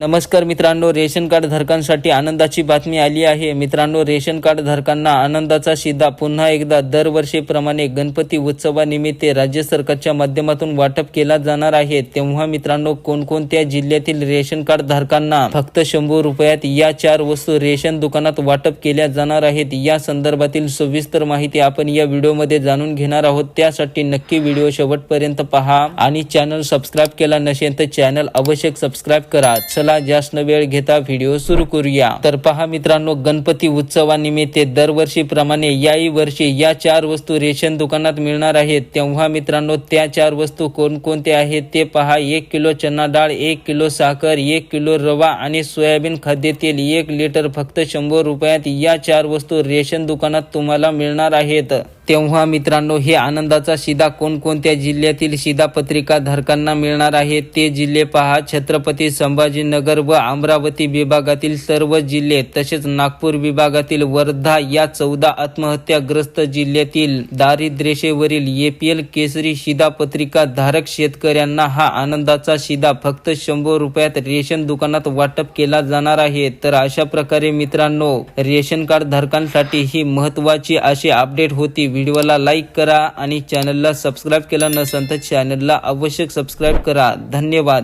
नमस्कार मित्रांनो ration card धारकांसाठी आनंदाची बातमी आली आहे. मित्रांनो रेशन कार्ड धारकांना आनंदाचा शिदा पुन्हा एकदा दरवर्षीप्रमाणे गणपती उत्सवानिमित्त राज्य सरकारच्या माध्यमातून वाटप केला जाणार आहे. तेव्हा मित्रांनो कोणकोणत्या जिल्ह्यातील रेशन कार्ड धारकांना फक्त शंभर रुपयात या चार वस्तू रेशन दुकानात वाटप केल्या जाणार आहेत या संदर्भातील सविस्तर माहिती आपण या व्हिडिओमध्ये जाणून घेणार आहोत. त्यासाठी नक्की व्हिडिओ शेवटपर्यंत पहा आणि चॅनल सबस्क्राईब केला नसेल तर चॅनल आवश्यक सबस्क्राईब करा. चला जास्त वेळ घेता व्हिडिओ सुरू करूया. तर पहा मित्रांनो गणपती उत्सवानिमित्त दरवर्षीप्रमाणे याही वर्षी या चार वस्तू रेशन दुकानात मिळणार आहेत. तेव्हा मित्रांनो त्या चार वस्तू कोणकोणत्या आहेत ते पहा. एक किलो चना डाळ एक किलो साखर एक किलो रवा आणि सोयाबीन खाद्यतेल एक लिटर फक्त शंभर रुपयात या चार वस्तू रेशन दुकानात तुम्हाला मिळणार आहेत. तेव्हा मित्रांनो हे आनंदाचा शिदा कोणकोणत्या जिल्ह्यातील शिधापत्रिका धारकांना मिळणार आहे ते जिल्हे पहा. छत्रपती संभाजीनगर व अमरावती विभागातील सर्व जिल्हे तसेच नागपूर विभागातील वर्धा या चौदा आत्महत्याग्रस्त जिल्ह्यातील दारिद्र्यशेवरील एपीएल केसरी शिधापत्रिका धारक शेतकऱ्यांना हा आनंदाचा शिदा फक्त शंभर रुपयात रेशन दुकानात वाटप केला जाणार आहे. तर अशा प्रकारे मित्रांनो रेशन कार्ड धारकांसाठी ही महत्वाची अशी अपडेट होती. व्हिडिओला लाईक करा आणि चॅनलला सबस्क्राईब केला नसेल तर चॅनलला आवश्यक सबस्क्राईब करा. धन्यवाद.